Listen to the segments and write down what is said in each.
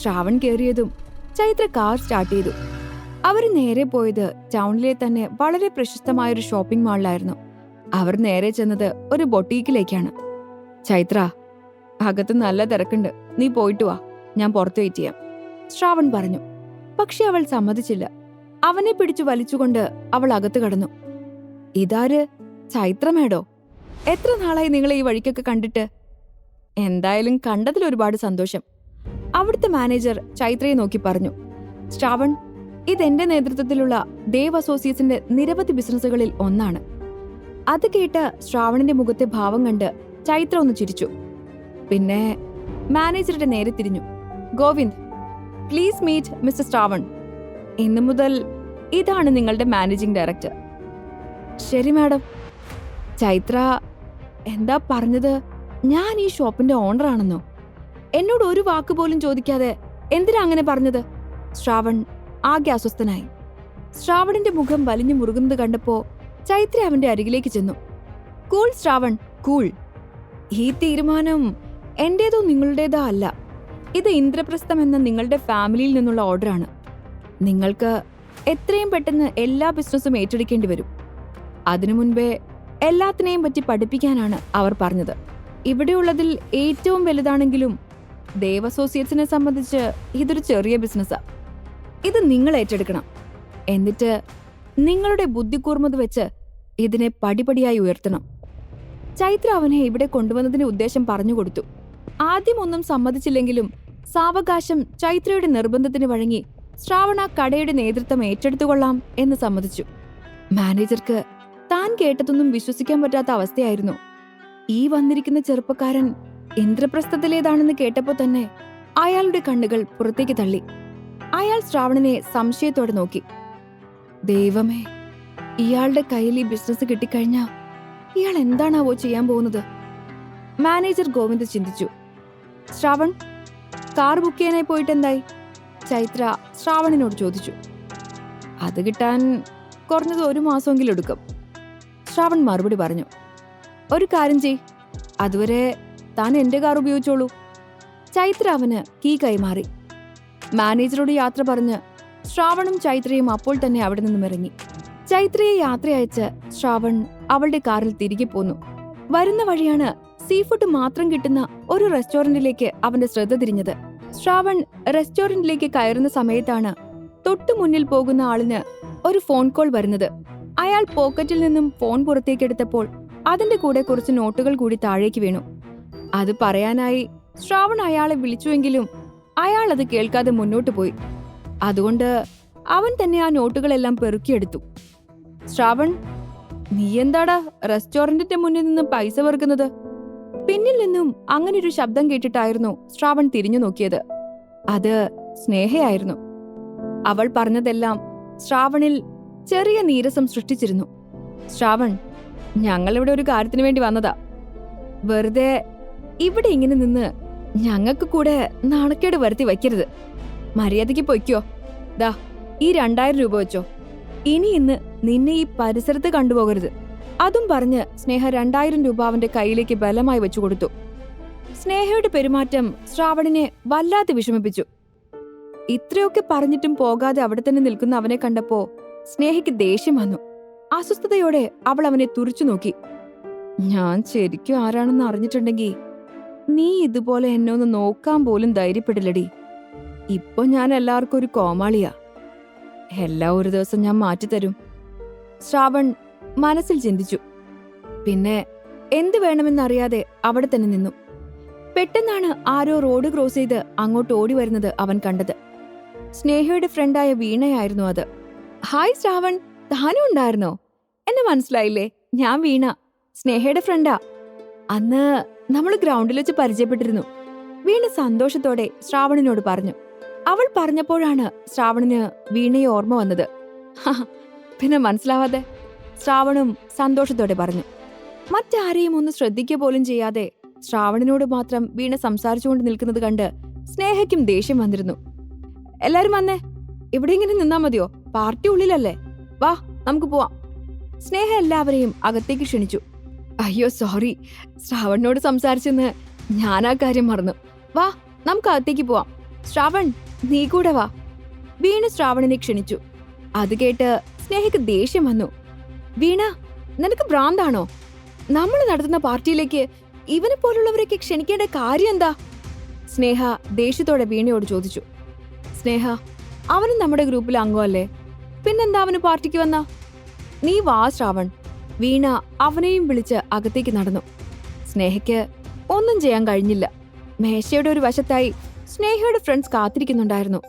ശ്രാവൺ കയറിയതും Chaitra car start ചെയ്തു. അവർ നേരെ പോയത് ടൗണിലെ തന്നെ വളരെ പ്രശസ്തമായ ഒരു ഷോപ്പിംഗ് മാളിലായിരുന്നു. അവർ നേരെ ചെന്നത് ഒരു ബൊട്ടീക്കിലേക്കാണ്. ചൈത്ര അകത്ത് നല്ല തിരക്കുണ്ട്. നീ പോയിട്ട് വാ. ഞാൻ പുറത്ത് വെയിറ്റ് ചെയ്യാം. ശ്രാവൺ പറഞ്ഞു. പക്ഷെ അവൾ സമ്മതിച്ചില്ല. അവനെ പിടിച്ചു വലിച്ചുകൊണ്ട് അവൾ അകത്ത് കടന്നു. ഇതാര്? ചൈത്രമേടോ എത്ര നാളായി നിങ്ങളെ ഈ വഴിക്കൊക്കെ കണ്ടിട്ട്? എന്തായാലും കണ്ടതിൽ ഒരുപാട് സന്തോഷം. അവിടുത്തെ മാനേജർ ചൈത്രയെ നോക്കി പറഞ്ഞു ശ്രാവൺ ഇതെന്റെ നേതൃത്വത്തിലുള്ള ദേവ് അസോസിയേറ്റ്സിന്റെ നിരവധി ബിസിനസ്സുകളിൽ ഒന്നാണ്. അത് കേട്ട് ശ്രാവണിന്റെ മുഖത്തെ ഭാവം കണ്ട് ചൈത്ര ഒന്ന് ചിരിച്ചു. പിന്നെ മാനേജറുടെ നേരെ തിരിഞ്ഞു. Govind please meet mister Shravan. ഇന്നു മുതൽ ഇതാണ് നിങ്ങളുടെ മാനേജിംഗ് ഡയറക്ടർ. ശരി മാഡം. ചൈത്ര എന്താ പറഞ്ഞത്? ഞാൻ ഈ ഷോപ്പിന്റെ ഓണർ ആണെന്നോ എന്നോട് ഒരു വാക്ക് പോലും ചോദിക്കാതെ എന്തിനാ അങ്ങനെ പറഞ്ഞത്? ശ്രാവൺ ആകെ അസ്വസ്ഥനായി. ശ്രാവണിന്റെ മുഖം വലിഞ്ഞു മുറുകുന്നത് കണ്ടപ്പോ ചൈത്ര അവന്റെ അരികിലേക്ക് ചെന്നു. Cool Shravan cool. ഈ തീരുമാനം എന്റേതോ നിങ്ങളുടേതോ അല്ല. ഇത് ഇന്ദ്രപ്രസ്ഥം എന്ന നിങ്ങളുടെ ഫാമിലിയിൽ നിന്നുള്ള ഓർഡറാണ് നിങ്ങൾക്ക് എത്രയും പെട്ടെന്ന് എല്ലാ ബിസിനസ്സും ഏറ്റെടുക്കേണ്ടി വരും. അതിനു മുൻപേ എല്ലാത്തിനെയും പറ്റി പഠിപ്പിക്കാനാണ് അവർ പറഞ്ഞത്. ഇവിടെയുള്ളതിൽ ഏറ്റവും വലുതാണെങ്കിലും ദേവ് അസോസിയേറ്റ്സിനെ സംബന്ധിച്ച് ഇതൊരു ചെറിയ ബിസിനസ്സാ. ഇത് നിങ്ങൾ ഏറ്റെടുക്കണം. എന്നിട്ട് നിങ്ങളുടെ ബുദ്ധിക്കൂർമ്മത വെച്ച് ഇതിനെ പടിപടിയായി ഉയർത്തണം. ചൈത്ര അവനെ ഇവിടെ കൊണ്ടുവന്നതിന്റെ ഉദ്ദേശം പറഞ്ഞുകൊടുത്തു ആദ്യമൊന്നും സമ്മതിച്ചില്ലെങ്കിലും സാവകാശം ചൈത്രയുടെ നിർബന്ധത്തിന് വഴങ്ങി ശ്രാവണ കടയുടെ നേതൃത്വം ഏറ്റെടുത്തുകൊള്ളാം എന്ന് സമ്മതിച്ചു. മാനേജർക്ക് താൻ കേട്ടതൊന്നും വിശ്വസിക്കാൻ പറ്റാത്ത അവസ്ഥയായിരുന്നു. ഈ വന്നിരിക്കുന്ന ചെറുപ്പക്കാരൻ ഇന്ദ്രപ്രസ്ഥത്തിലേതാണെന്ന് കേട്ടപ്പോ തന്നെ അയാളുടെ കണ്ണുകൾ പുറത്തേക്ക് തള്ളി. അയാൾ ശ്രാവണനെ സംശയത്തോടെ നോക്കി. ദൈവമേ ഇയാളുടെ കയ്യിൽ ഈ ബിസിനസ് കിട്ടിക്കഴിഞ്ഞാ ഇയാൾ എന്താണാവോ ചെയ്യാൻ പോകുന്നത്? മാനേജർ ഗോവിന്ദ് ചിന്തിച്ചു. ശ്രാവൺ കാർ ബുക്ക് ചെയ്യാനായി പോയിട്ട് എന്തായി ചൈത്ര ശ്രാവണിനോട് ചോദിച്ചു. അത് കിട്ടാൻ കുറഞ്ഞത് ഒരു മാസമെങ്കിലും എടുക്കും. ശ്രാവൺ മറുപടി പറഞ്ഞു. ഒരു കാര്യം ചെയ് അതുവരെ താൻ എന്റെ കാർ ഉപയോഗിച്ചോളൂ. ചൈത്ര അവന് കീ കൈമാറി. മാനേജറോട് യാത്ര പറഞ്ഞ് ശ്രാവണും ചൈത്രയും അപ്പോൾ തന്നെ അവിടെ നിന്നും ഇറങ്ങി. ചൈത്രയെ യാത്ര അയച്ച് ശ്രാവൺ അവളുടെ കാറിൽ തിരികെ പോന്നു. വരുന്ന വഴിയാണ് സീ ഫുഡ് മാത്രം കിട്ടുന്ന ഒരു റെസ്റ്റോറന്റിലേക്ക് അവന്റെ ശ്രദ്ധ തിരിഞ്ഞത്. ശ്രാവൺ റെസ്റ്റോറന്റിലേക്ക് കയറുന്ന സമയത്താണ് തൊട്ടു മുന്നിൽ പോകുന്ന ആളിന് ഒരു ഫോൺ കോൾ വരുന്നത്. അയാൾ പോക്കറ്റിൽ നിന്നും ഫോൺ പുറത്തേക്കെടുത്തപ്പോൾ അതിന്റെ കൂടെ കുറച്ച് നോട്ടുകൾ കൂടി താഴേക്ക് വീണു. അത് പറയാനായി ശ്രാവൺ അയാളെ വിളിച്ചുവെങ്കിലും അയാൾ അത് കേൾക്കാതെ മുന്നോട്ട് പോയി. അതുകൊണ്ട് അവൻ തന്നെ ആ നോട്ടുകളെല്ലാം പെറുക്കിയെടുത്തു. ശ്രാവൺ നീ എന്താടാ റെസ്റ്റോറന്റിന്റെ മുന്നിൽ നിന്ന് പൈസ വെറുക്കുന്നത് പിന്നിൽ നിന്നും അങ്ങനെ ഒരു ശബ്ദം കേട്ടിട്ടായിരുന്നു ശ്രാവൺ തിരിഞ്ഞു നോക്കിയത്. അത് സ്നേഹയായിരുന്നു. അവൾ പറഞ്ഞതെല്ലാം ശ്രാവണിൽ ചെറിയ നീരസം സൃഷ്ടിച്ചിരുന്നു. ശ്രാവൺ ഞങ്ങളിവിടെ ഒരു കാര്യത്തിന് വേണ്ടി വന്നതാ. വെറുതെ ഇവിടെ ഇങ്ങനെ നിന്ന് ഞങ്ങൾക്ക് കൂടെ നാണക്കേട് വരുത്തി വയ്ക്കരുത്. മര്യാദയ്ക്ക് പൊയ്ക്കോ. ദാ ഈ രണ്ടായിരം രൂപ വെച്ചോ. ഇനി ഇന്ന് നിന്നെ ഈ പരിസരത്ത് കണ്ടുപോകരുത്. അതും പറഞ്ഞ് സ്നേഹ രണ്ടായിരം രൂപ അവന്റെ കയ്യിലേക്ക് ബലമായി വെച്ചു കൊടുത്തു. സ്നേഹയുടെ പെരുമാറ്റം ശ്രാവണിനെ വല്ലാതെ വിഷമിപ്പിച്ചു. ഇത്രയൊക്കെ പറഞ്ഞിട്ടും പോകാതെ അവിടെ തന്നെ നിൽക്കുന്ന അവനെ കണ്ടപ്പോ സ്നേഹയ്ക്ക് ദേഷ്യം വന്നു. അസ്വസ്ഥതയോടെ അവൾ അവനെ തുറിച്ചു നോക്കി. ഞാൻ ശരിക്കും ആരാണെന്ന് അറിഞ്ഞിട്ടുണ്ടെങ്കിൽ നീ ഇതുപോലെ എന്നെ ഒന്ന് നോക്കാൻ പോലും ധൈര്യപ്പെടില്ലടി. ഇപ്പൊ ഞാൻ എല്ലാവർക്കും ഒരു കോമാളിയാ. എല്ലാം ഒരു ദിവസം ഞാൻ മാറ്റിത്തരും. ശ്രാവൺ മനസ്സിൽ ചിന്തിച്ചു. പിന്നെ എന്ത് വേണമെന്നറിയാതെ അവിടെ തന്നെ നിന്നു. പെട്ടെന്നാണ് ആരോ റോഡ് ക്രോസ് ചെയ്ത് അങ്ങോട്ട് ഓടി വരുന്നത് അവൻ കണ്ടത്. സ്നേഹയുടെ ഫ്രണ്ടായ വീണയായിരുന്നു അത്. ഹായ് ശ്രാവൺ താനും ഉണ്ടായിരുന്നോ? എന്നെ മനസ്സിലായില്ലേ ഞാൻ വീണ. സ്നേഹയുടെ ഫ്രണ്ടാ. അന്ന് നമ്മൾ ഗ്രൗണ്ടിൽ വെച്ച് പരിചയപ്പെട്ടിരുന്നു. വീണ സന്തോഷത്തോടെ ശ്രാവണിനോട് പറഞ്ഞു അവൾ പറഞ്ഞപ്പോഴാണ് ശ്രാവണിന് വീണയെ ഓർമ്മ വന്നത്. പിന്നെ മനസ്സിലാവാതെ. ശ്രാവണും സന്തോഷത്തോടെ പറഞ്ഞു മറ്റാരെയും ഒന്ന് ശ്രദ്ധിക്കുക പോലും ചെയ്യാതെ ശ്രാവണിനോട് മാത്രം വീണ സംസാരിച്ചുകൊണ്ട് നിൽക്കുന്നത് കണ്ട് സ്നേഹയ്ക്കും ദേഷ്യം വന്നിരുന്നു. എല്ലാരും വന്നേ ഇവിടെ ഇങ്ങനെ നിന്നാ മതിയോ? പാർട്ടി ഉള്ളിലല്ലേ. വാ നമുക്ക് പോവാം. സ്നേഹ എല്ലാവരെയും അകത്തേക്ക് ക്ഷണിച്ചു. അയ്യോ സോറി ശ്രാവണിനോട് സംസാരിച്ചെന്ന് ഞാൻ ആ കാര്യം മറന്നു. വാ നമുക്ക് അകത്തേക്ക് പോവാം. ശ്രാവൺ നീ കൂടെ വാ. വീണ ശ്രാവണിനെ ക്ഷണിച്ചു. അത് കേട്ട് സ്നേഹയ്ക്ക് ദേഷ്യം വന്നു. വീണ നിനക്ക് ഭ്രാന്താണോ? നമ്മൾ നടത്തുന്ന പാർട്ടിയിലേക്ക് ഇവനെ പോലുള്ളവരൊക്കെ ക്ഷണിക്കേണ്ട കാര്യം എന്താ? സ്നേഹ ദേഷ്യത്തോടെ വീണയോട് ചോദിച്ചു. സ്നേഹ അവനും നമ്മുടെ ഗ്രൂപ്പിലെ അംഗമല്ലേ? പിന്നെന്താ അവന് പാർട്ടിക്ക് വന്ന? നീ വാ ശ്രാവൺ. വീണ അവനെയും വിളിച്ച് അകത്തേക്ക് നടന്നു. സ്നേഹയ്ക്ക് ഒന്നും ചെയ്യാൻ കഴിഞ്ഞില്ല. മേശയുടെ ഒരു വശത്തായി സ്നേഹയുടെ ഫ്രണ്ട്സ് കാത്തിരിക്കുന്നുണ്ടായിരുന്നു.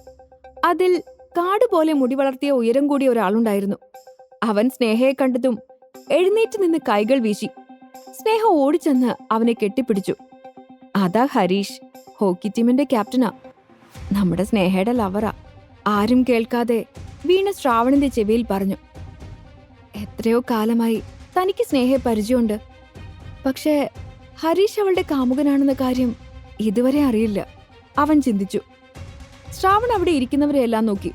അതിൽ കാട് പോലെ മുടി വളർത്തിയ ഉയരം കൂടിയ ഒരാളുണ്ടായിരുന്നു. അവൻ സ്നേഹയെ കണ്ടതും എഴുന്നേറ്റ് നിന്ന് കൈകൾ വീശി. സ്നേഹ ഓടിച്ചെന്ന് അവനെ കെട്ടിപ്പിടിച്ചു. അതാ ഹരീഷ് ഹോക്കി ടീമിന്റെ ക്യാപ്റ്റനാ. നമ്മുടെ സ്നേഹയുടെ ലവറാ ആരും കേൾക്കാതെ വീണ ശ്രാവണിന്റെ ചെവിയിൽ പറഞ്ഞു. എത്രയോ കാലമായി തനിക്ക് സ്നേഹയെ പരിചയമുണ്ട് പക്ഷേ ഹരീഷ് അവളുടെ കാമുകനാണെന്ന കാര്യം ഇതുവരെ അറിയില്ല. അവൻ ചിന്തിച്ചു. ശ്രാവൺ അവിടെ ഇരിക്കുന്നവരെയെല്ലാം നോക്കി.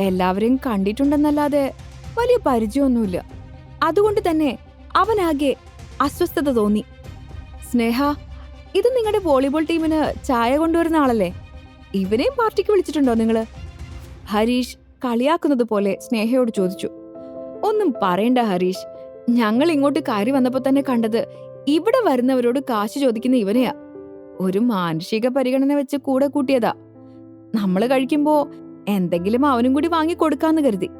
എല്ലാവരെയും കണ്ടിട്ടുണ്ടെന്നല്ലാതെ വലിയ പരിചയമൊന്നുമില്ല. അതുകൊണ്ട് തന്നെ അവനാകെ അസ്വസ്ഥത തോന്നി. സ്നേഹ ഇത് നിങ്ങളുടെ വോളിബോൾ ടീമിന് ചായ കൊണ്ടുവരുന്ന ആളല്ലേ? ഇവനെയും പാർട്ടിക്ക് വിളിച്ചിട്ടുണ്ടോ നിങ്ങൾ? ഹരീഷ് കളിയാക്കുന്നത് പോലെ സ്നേഹയോട് ചോദിച്ചു. ഒന്നും പറയണ്ട ഹരീഷ്. ഞങ്ങൾ ഇങ്ങോട്ട് കയറി വന്നപ്പോ തന്നെ കണ്ടത് ഇവിടെ വരുന്നവരോട് കാശ് ചോദിക്കുന്ന ഇവനെയാ. ഒരു മാനുഷിക പരിഗണന വെച്ച് കൂടെ കൂട്ടിയതാ. നമ്മൾ കഴിക്കുമ്പോ എന്തെങ്കിലും അവനും കൂടി വാങ്ങി കൊടുക്കാന്ന് കരുതി.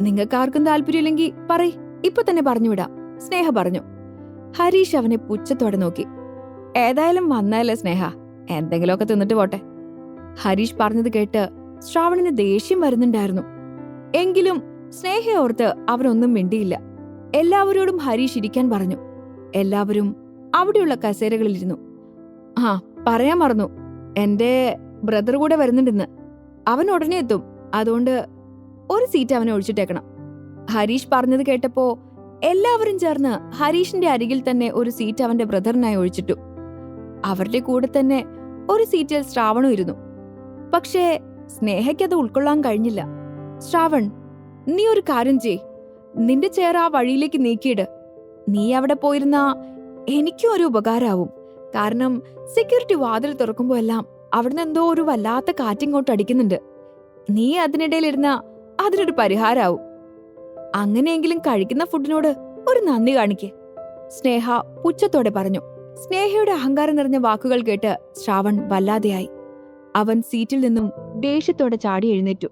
നിങ്ങൾക്ക് ആർക്കും താല്പര്യമില്ലെങ്കിൽ പറയ് ഇപ്പൊ തന്നെ പറഞ്ഞുവിടാം സ്നേഹ പറഞ്ഞു. ഹരീഷ് അവനെ പുച്ഛത്തോടെ നോക്കി. ഏതായാലും വന്നാലേ സ്നേഹ എന്തെങ്കിലുമൊക്കെ തിന്നിട്ട് പോട്ടെ. ഹരീഷ് പറഞ്ഞത് കേട്ട് ശ്രാവണിന് ദേഷ്യം വരുന്നുണ്ടായിരുന്നു. എങ്കിലും സ്നേഹയോർത്ത് അവനൊന്നും മിണ്ടിയില്ല. എല്ലാവരോടും ഹരീഷ് ഇരിക്കാൻ പറഞ്ഞു. എല്ലാവരും അവിടെയുള്ള കസേരകളിലിരുന്നു. ആ പറയാൻ മറന്നു. എന്റെ ബ്രദർ കൂടെ വരുന്നുണ്ടെന്ന്. അവൻ ഉടനെ എത്തും. അതുകൊണ്ട് ഒരു സീറ്റ് അവനെ ഒഴിച്ചിട്ടേക്കണം. ഹരീഷ് പറഞ്ഞത് കേട്ടപ്പോ എല്ലാവരും ചേർന്ന് ഹരീഷിന്റെ അരികിൽ തന്നെ ഒരു സീറ്റ് അവന്റെ ബ്രദറിനായി ഒഴിച്ചിട്ടു. അവരുടെ കൂടെ തന്നെ ഒരു സീറ്റിൽ ശ്രാവണും ഇരുന്നു. പക്ഷേ സ്നേഹയ്ക്കത് ഉൾക്കൊള്ളാൻ കഴിഞ്ഞില്ല. ശ്രാവൺ നീ ഒരു കാര്യം ചെയ് നിന്റെ ചെയർ ആ വഴിയിലേക്ക് നീക്കിയിട്. നീ അവിടെ പോയിരുന്ന എനിക്കും ഒരു ഉപകാരാവും. കാരണം സെക്യൂരിറ്റി വാതിൽ തുറക്കുമ്പോ എല്ലാം അവിടുന്ന് എന്തോ ഒരു വല്ലാത്ത കാറ്റിങ്ങോട്ട് അടിക്കുന്നുണ്ട്. നീ അതിനിടയിലിരുന്ന അതിനൊരു പരിഹാരാവും. അങ്ങനെയെങ്കിലും കഴിക്കുന്ന ഫുഡിനോട് ഒരു നന്ദി കാണിക്കേ. സ്നേഹ പുച്ഛത്തോടെ പറഞ്ഞു. സ്നേഹയുടെ അഹങ്കാരം നിറഞ്ഞ വാക്കുകൾ കേട്ട് ശ്രാവൺ വല്ലാതെയായി. അവൻ സീറ്റിൽ നിന്നും ദേഷ്യത്തോടെ ചാടി എഴുന്നേറ്റു.